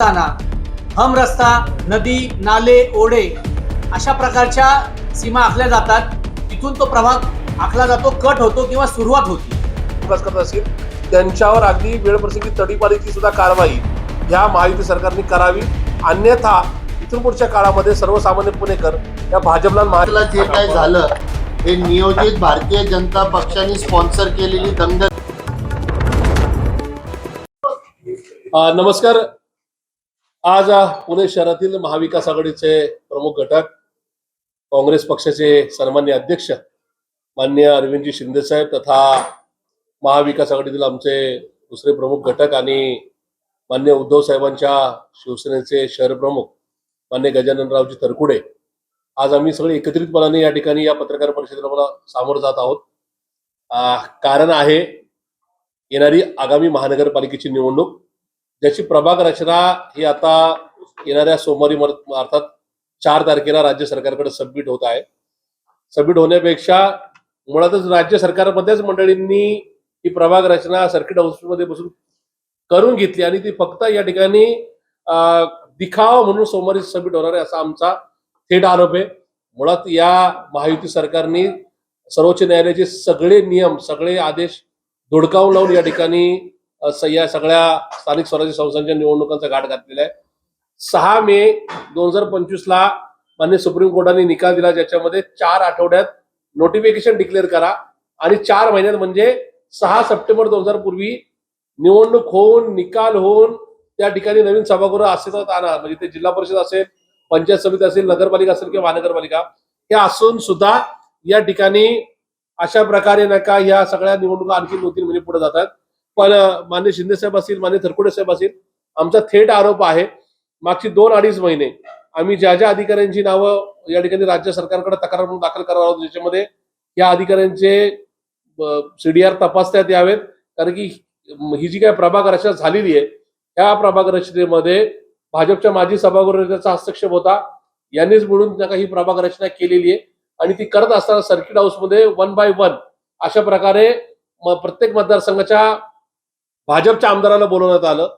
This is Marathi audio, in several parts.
असताना हम रस्ता नदी नाले ओढे अशा प्रकारच्या सीमा आखल्या जातात. तिथून तो प्रभाग आखला जातो कट होतो किंवा सुरुवात होती. करत असतील. त्यांच्यावर अगदी वेळप्रसंगी तडीपारीची सुद्धा कारवाई ह्या महायुती सरकारने करावी. अन्यथा इथून पुढच्या काळामध्ये सर्वसामान्य पुणेकर या भाजपला आपल्याला जे काय झालं हे नियोजित भारतीय जनता पक्षाने स्पॉन्सर केलेली दंग अ, नमस्कार. आज पुणे शहरातील महाविकास आघाडीचे प्रमुख घटक काँग्रेस पक्षाचे सन्मान्य अध्यक्ष मान्य अरविंदजी शिंदे साहेब तथा महाविकास आघाडीतील आमचे दुसरे प्रमुख घटक आणि मान्य उद्धव साहेबांच्या शिवसेनेचे शहर प्रमुख मान्य गजाननरावजी तरकुडे आज आम्ही सगळे एकत्रितपणाने या ठिकाणी या पत्रकार परिषदेला मला सामोरं जात आहोत. कारण आहे येणारी आगामी महानगरपालिकेची निवडणूक ज्याची प्रभाग रचना ही आता येणाऱ्या सोमवारी अर्थात चार तारखेला राज्य सरकारकडे सबमिट होत आहे. सबमिट होण्यापेक्षा मुळातच राज्य सरकारमध्येच मंडळींनी ही प्रभाग रचना सर्किट हाऊसमध्ये बसून करून घेतली आणि ती फक्त या ठिकाणी दिखाव दिखावा म्हणून सोमवारी सबमिट होणार आहे असा आमचा थेट आरोप आहे. मुळात या महायुती सरकारने सर्वोच्च न्यायालयाचे सगळे नियम सगळे आदेश धुडकावून लावून या ठिकाणी या सगळ्या स्थानिक स्वराज्य संस्थांच्या निवडणुकांचा घाट घातलेला आहे. सहा मे दोन हजार पंचवीस ला मान्य सुप्रीम कोर्टाने निकाल दिला ज्याच्यामध्ये चार आठवड्यात नोटिफिकेशन डिक्लेअर करा आणि चार महिन्यात म्हणजे सहा सप्टेंबर दोन हजार पूर्वी निवडणूक होऊन निकाल होऊन त्या ठिकाणी नवीन सभागृह अस्तित्वात आणा. म्हणजे ते जिल्हा परिषद असेल पंचायत समिती असेल नगरपालिका असेल किंवा महानगरपालिका हे असून सुद्धा या ठिकाणी अशा प्रकारे नका या सगळ्या निवडणुका आणखी दोन तीन महिने पुढे जातात. पण अ, मान्य शिंदे साहेब असतील मान्य थरकुडे साहेब असतील आमचा थेट आरोप आहे मागची दोन अडीच महिने आम्ही ज्या ज्या अधिकाऱ्यांची नावं या ठिकाणी राज्य सरकारकडे तक्रार म्हणून दाखल करणार आहोत ज्याच्यामध्ये या अधिकाऱ्यांचे सीडीआर तपासण्यात यावेत. कारण की ही जी काय प्रभाग रचना झालेली आहे त्या प्रभाग रचनेमध्ये भाजपच्या माजी सभागृह नेत्याचा हस्तक्षेप होता. यांनीच मिळून त्यांना काही प्रभाग रचना केलेली आहे. आणि ती करत असताना सर्किट हाऊसमध्ये वन बाय वन अशा प्रकारे प्रत्येक मतदारसंघाच्या भाजपच्या आमदाराला बोलवण्यात आलं.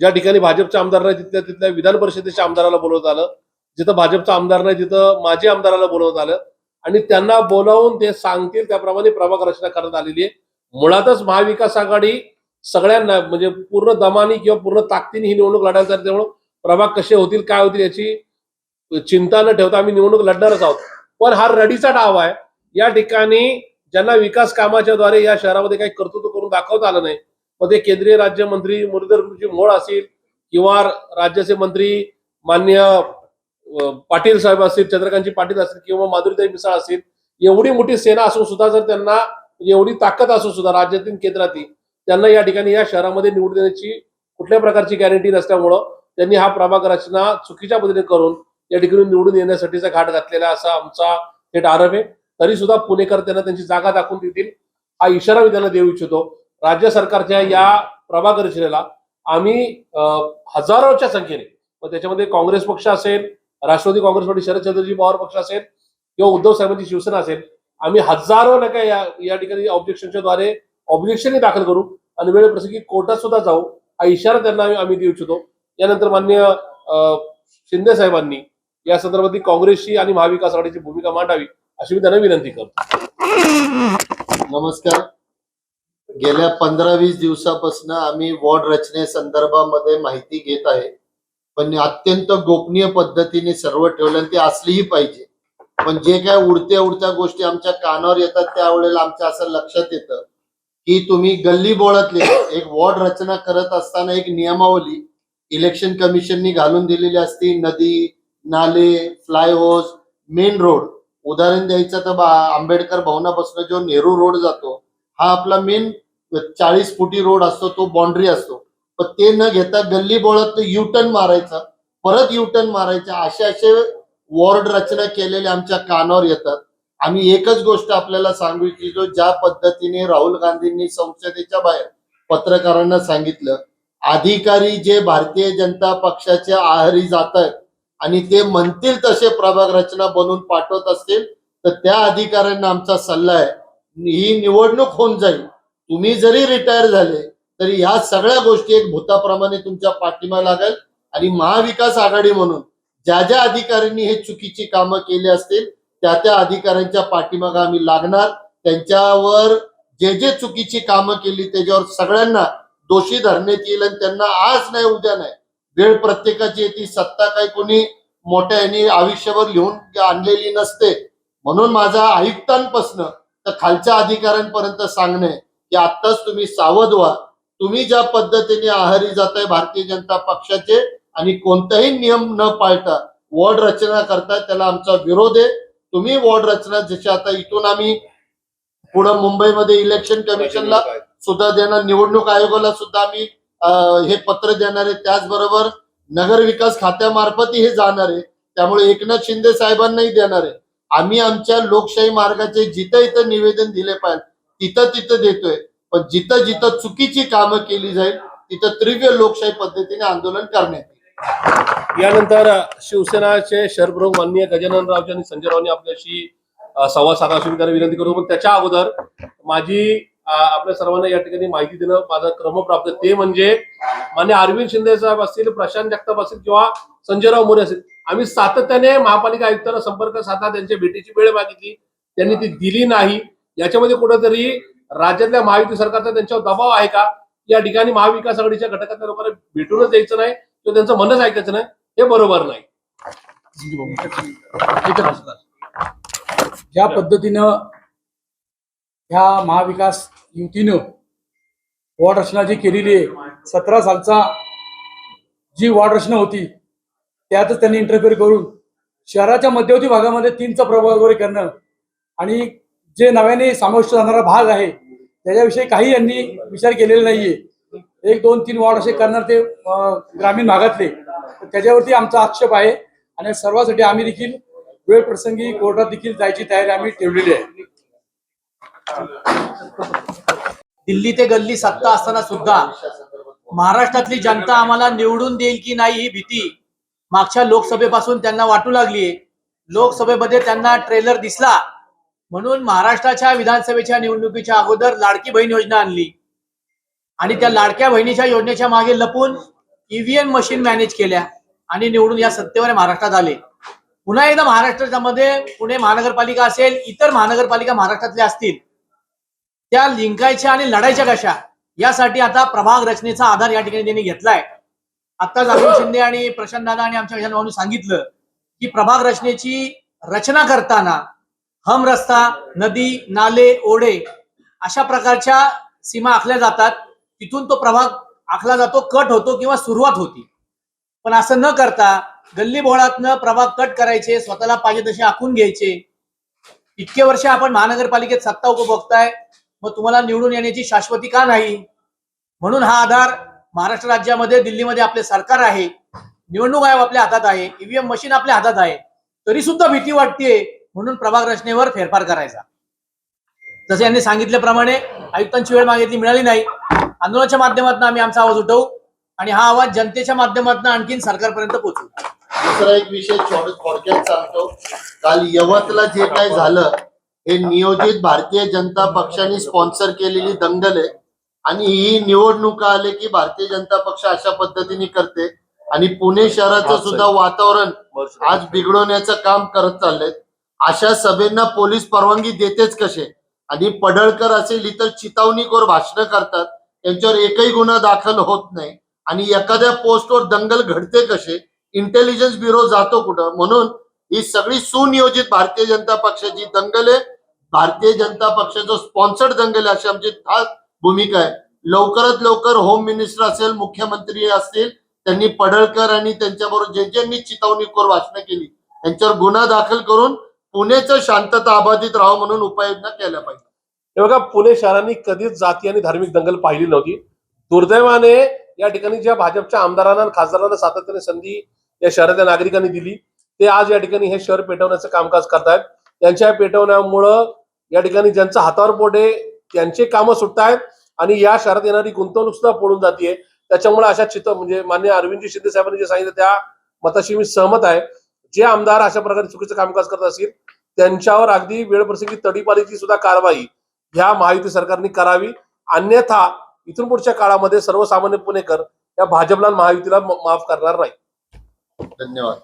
ज्या ठिकाणी भाजपच्या आमदार नाही तिथल्या तिथल्या विधान परिषदेच्या आमदाराला बोलवण्यात आलं. जिथं भाजपचा आमदार नाही तिथं माजी आमदाराला बोलवण्यात आलं. आणि त्यांना बोलावून ते सांगतील त्याप्रमाणे प्रभाग रचना करण्यात आलेली आहे. मुळातच महाविकास आघाडी सगळ्यांना म्हणजे पूर्ण दमानी किंवा पूर्ण ताकदीने ही निवडणूक लढायला जाते त्यामुळे प्रभाग कसे होतील काय होतील याची चिंता न ठेवता आम्ही निवडणूक लढणारच आहोत. पण हा रडीचा डाव आहे. या ठिकाणी ज्यांना विकास कामाच्या द्वारे या शहरामध्ये काही कर्तृत्व करून दाखवता आलं नाही मध्ये केंद्रीय राज्यमंत्री मुरलीधरजी मोळ असतील किंवा राज्याचे मंत्री मान्य पाटील साहेब असतील चंद्रकांतजी पाटील असतील किंवा माधुरीताई मिसाळ असतील एवढी मोठी सेना असून सुद्धा जर त्यांना एवढी ताकद असून सुद्धा राज्यातील केंद्रातील त्यांना या ठिकाणी या शहरामध्ये निवडून देण्याची कुठल्या प्रकारची गॅरंटी नसल्यामुळं त्यांनी हा प्रभाग रचना चुकीच्या पद्धतीने करून या ठिकाणी निवडून येण्यासाठीचा घाट घातलेला असा आमचा थेट आरोप आहे. तरी सुद्धा पुणेकर त्यांना त्यांची जागा दाखवून देतील हा इशारा मी त्यांना देऊ इच्छितो. राज्य सरकारच्या या प्रभाग रचनेला आम्ही हजारोच्या संख्येने मग त्याच्यामध्ये काँग्रेस पक्ष असेल राष्ट्रवादी काँग्रेस पार्टी शरदचंद्रजी पवार पक्ष असेल किंवा उद्धव साहेबांची शिवसेना असेल आम्ही हजारो नका या या ठिकाणी ऑब्जेक्शनच्या द्वारे ऑब्जेक्शनही दाखल करू आणि वेळ प्रसंगी कोर्टात सुद्धा जाऊ हा इशारा त्यांना आम्ही- देऊ इच्छितो. यानंतर मान्य अं, शिंदे साहेबांनी या संदर्भातील काँग्रेसची आणि महाविकास आघाडीची भूमिका मांडावी अशी मी त्यांना विनंती करतो. नमस्कार. गेल्या पंधरा वीस दिवसापासून आम्ही वॉर्ड रचने संदर्भामध्ये माहिती घेत आहे. पण अत्यंत गोपनीय पद्धतीने सर्व ठेवलं आणि ते असलीही पाहिजे. पण जे काय उडत्या उडत्या गोष्टी आमच्या कानावर येतात त्यावेळेला आमच्या असं लक्षात येतं की तुम्ही गल्ली बोळातले एक वॉर्ड रचना करत असताना एक नियमावली इलेक्शन कमिशननी घालून दिलेली असती नदी नाले फ्लायओव्हर्स मेन रोड. उदाहरण द्यायचं तर बा- आंबेडकर भवनापासून जो नेहरू रोड जातो हा आपला मेन चाळीस फुटी रोड असतो तो बाउंड्री असतो. पण ते न घेता गल्ली बोळात युटर्न मारायचा. परत यू टर्न मारायचा. असे असे वॉर्ड रचना केलेले आमच्या कानावर येतात. आम्ही एकच गोष्ट आपल्याला सांगू इच्छितो ज्या पद्धतीने राहुल गांधींनी संसदेच्या बाहेर पत्रकारांना सांगितलं अधिकारी जे भारतीय जनता पक्षाच्या आहारी जात आहेत आणि ते म्हणतील तसे प्रभाग रचना बनवून पाठवत असतील तर त्या अधिकाऱ्यांना आमचा सल्ला आहे. ही निवडणूक होऊन जाईल. तुम्ही जरी रिटायर झाले तरी ह्या सगळ्या गोष्टी एक भूताप्रमाणे तुमच्या पाठिंबा लागेल. आणि महाविकास आघाडी म्हणून ज्या ज्या अधिकाऱ्यांनी हे चुकीची कामं केली असतील त्या त्या अधिकाऱ्यांच्या पाठीमागा आम्ही लागणार. त्यांच्यावर जे जे चुकीची कामं केली त्याच्यावर सगळ्यांना दोषी धरण्यात येईल आणि त्यांना आज नाही उद्या नाही. वेळ प्रत्येकाची येते सत्ता काही कोणी मोठ्या यांनी आयुष्यभर लिहून आणलेली नसते. म्हणून माझा आयुक्तांपासनं तर खालच्या अधिकाऱ्यांपर्यंत सांगणे की आत्ताच तुम्ही सावध व्हा. तुम्ही ज्या पद्धतीने आहारी जाताय भारतीय जनता पक्षाचे आणि कोणताही नियम न पाळता वॉर्ड रचना करताय त्याला आमचा विरोध आहे. तुम्ही वॉर्ड रचना जशी आता इथून आम्ही पुढं मुंबईमध्ये इलेक्शन कमिशनला सुद्धा देणार निवडणूक आयोगाला सुद्धा आम्ही हे पत्र देणार आहे. त्याचबरोबर नगर विकास खात्यामार्फतही हे जाणार आहे. त्यामुळे एकनाथ शिंदे साहेबांनाही देणार आहे. आम्ही आमच्या लोकशाही मार्गाचे जिथं इथं निवेदन दिले पाहिजे तिथं तिथं देतोय. पण जिथं जिथं चुकीची कामं केली जाईल तिथं तीव्र लोकशाही पद्धतीने आंदोलन करण्यात येईल. यानंतर शिवसेनाचे शहरप्रमुख माननीय गजानन रावजी आणि संजय रावने आपल्याशी संवाद साधा करायला विनंती करू. पण त्याच्या अगोदर माझी आपल्या सर्वांना या ठिकाणी माहिती देणं माझा क्रमप्राप्त. ते म्हणजे मान्य अरविंद शिंदे साहेब असतील प्रशांत जगताप असतील किंवा संजयराव मोरे असतील आम्ही सातत्याने महापालिका आयुक्तांना संपर्क साधला त्यांच्या भेटीची वेळ मागितली त्यांनी ती दिली नाही. याच्यामध्ये कुठंतरी राज्यातल्या महायुती सरकारचा त्यांच्यावर दबाव आहे का? या ठिकाणी महाविकास आघाडीच्या घटकातल्या लोकांना भेटूनच द्यायचं नाही किंवा त्यांचं मनच ऐकायचं नाही हे बरोबर नाही. ज्या पद्धतीनं ह्या महाविकास युतीनं वॉर्ड रचना जी केलेली आहे सतरा सालचा जी वॉर्ड रचना होती त्यातच त्यांनी इंटरफेअर करून शहराच्या मध्यवर्ती भागामध्ये तीनचा प्रभाव वगैरे करणं आणि जे नव्याने समाविष्ट जाणारा भाग आहे त्याच्याविषयी काही यांनी विचार केलेला नाहीये. एक दोन तीन वॉर्ड असे करणार ते ग्रामीण भागातले. त्याच्यावरती आमचा आक्षेप आहे आणि सर्वांसाठी आम्ही देखील वेळ प्रसंगी कोर्टात देखील जायची तयारी आम्ही ठेवलेली आहे. दिल्ली ते गल्ली सत्ता असताना सुद्धा महाराष्ट्रातली जनता आम्हाला निवडून देईल की नाही ही भीती मागच्या लोकसभेपासून त्यांना वाटू लागली. लोकसभेमध्ये त्यांना ट्रेलर दिसला. म्हणून महाराष्ट्राच्या विधानसभेच्या निवडणुकीच्या अगोदर लाडकी बहीण योजना आणली. आणि त्या लाडक्या बहिणीच्या योजनेच्या मागे लपून ईव्हीएम मशीन मॅनेज केल्या आणि निवडून या सत्तेवर महाराष्ट्रात आले. पुन्हा एकदा महाराष्ट्रामध्ये पुणे महानगरपालिका असेल इतर महानगरपालिका महाराष्ट्रातल्या असतील त्या लिंकायच्या आणि लढायच्या कशा? यासाठी आता प्रभाग रचनेचा आधार या ठिकाणी त्यांनी घेतलाय. आता राहुल शिंदे आणि प्रशांत दादा आणि आमच्या भाऊनी सांगितलं की प्रभाग रचनेची रचना करताना हम रस्ता नदी नाले ओढे अशा प्रकारच्या सीमा आखल्या जातात. तिथून तो प्रभाग आखला जातो कट होतो किंवा सुरुवात होती. पण असं न करता गल्ली बोळातनं प्रभाग कट करायचे स्वतःला पाहिजे तसे आखून घ्यायचे. इतके वर्ष आपण महानगरपालिकेत सत्ता उपभोगताय मग तुम्हाला निवडून येण्याची शाश्वती का नाही? म्हणून हा आधार महाराष्ट्र राज्यामध्ये दिल्लीमध्ये आपले सरकार आहे निवडणूक आयोग आपल्या हातात आहे ईव्हीएम मशीन आपल्या हातात आहे तरी सुद्धा भीती वाटते म्हणून प्रभाग रचनेवर फेरफार करायचा. जसे यांनी सांगितल्याप्रमाणे आयुक्तांची वेळ मागितली मिळाली नाही. आंदोलनाच्या माध्यमातून आम्ही आमचा आवाज उठवू आणि हा आवाज जनतेच्या माध्यमातून आणखीन सरकारपर्यंत पोहोचवू. दुसरा एक विषय थोडक्यात सांगतो. काल यवतला जे काय झालं हे नियोजित भारतीय जनता पक्षाने स्पॉन्सर केलेली दंगल आहे. आणि ही निवडणुका आले की भारतीय जनता पक्ष अशा पद्धतीने करते. आणि पुणे शहराचं सुद्धा वातावरण आज बिघडवण्याचं काम करत चाललंय. अशा सभेंना पोलीस परवानगी देतेच कसे? आणि पडळकर असेल इतर चितावणीखोर भाषणं करतात. त्यांच्यावर एकही गुन्हा दाखल होत नाही. आणि एखाद्या पोस्टवर दंगल घडते कसे? इंटेलिजन्स ब्युरो जातो कुठं? म्हणून ही सगळी सुनियोजित भारतीय जनता पक्षाची दंगल आहे. भारतीय जनता पक्षाचं स्पॉन्सर्ड दंगल आहे अशी आमची खास भूमिका आहे. लवकरात लवकर होम मिनिस्टर असेल मुख्यमंत्री असतील त्यांनी पडळकर आणि त्यांच्याबरोबर जे ज्यांनी चितावणीखोर भाषणं केली त्यांच्यावर गुन्हा दाखल करून पुण्याचं शांतता अबाधित राहावं म्हणून उपाययोजना केल्या पाहिजे. हे बघा पुणे शहरांनी कधीच जाती आणि धार्मिक दंगल पाहिली नव्हती. दुर्दैवाने या ठिकाणी ज्या भाजपच्या आमदारांना आणि खासदारांना सातत्याने संधी या शहरातल्या नागरिकांनी दिली ते आज या ठिकाणी हे शहर पेटवण्याचं कामकाज करतायत. त्यांच्या पेटवण्यामुळं या ठिकाणी ज्यांचं हातावर पोटे त्यांचे कामं सुटतायत आणि या शहरात येणारी गुंतवणूक सुद्धा पडून जाते त्याच्यामुळे अशा चित्र म्हणजे मान्य अरविंदजी शिंदे साहेबांनी जे सांगितलं त्या मताशी मी सहमत आहे. जे आमदार अशा प्रकारे चुकीचं कामकाज करत असतील त्यांच्यावर अगदी वेळप्रसंगी तडीपारीची सुद्धा कारवाई ह्या महायुती सरकारने करावी. अन्यथा इथून पुढच्या काळामध्ये सर्वसामान्य पुणेकर या भाजपला महायुतीला माफ करणार नाही धन्यवाद.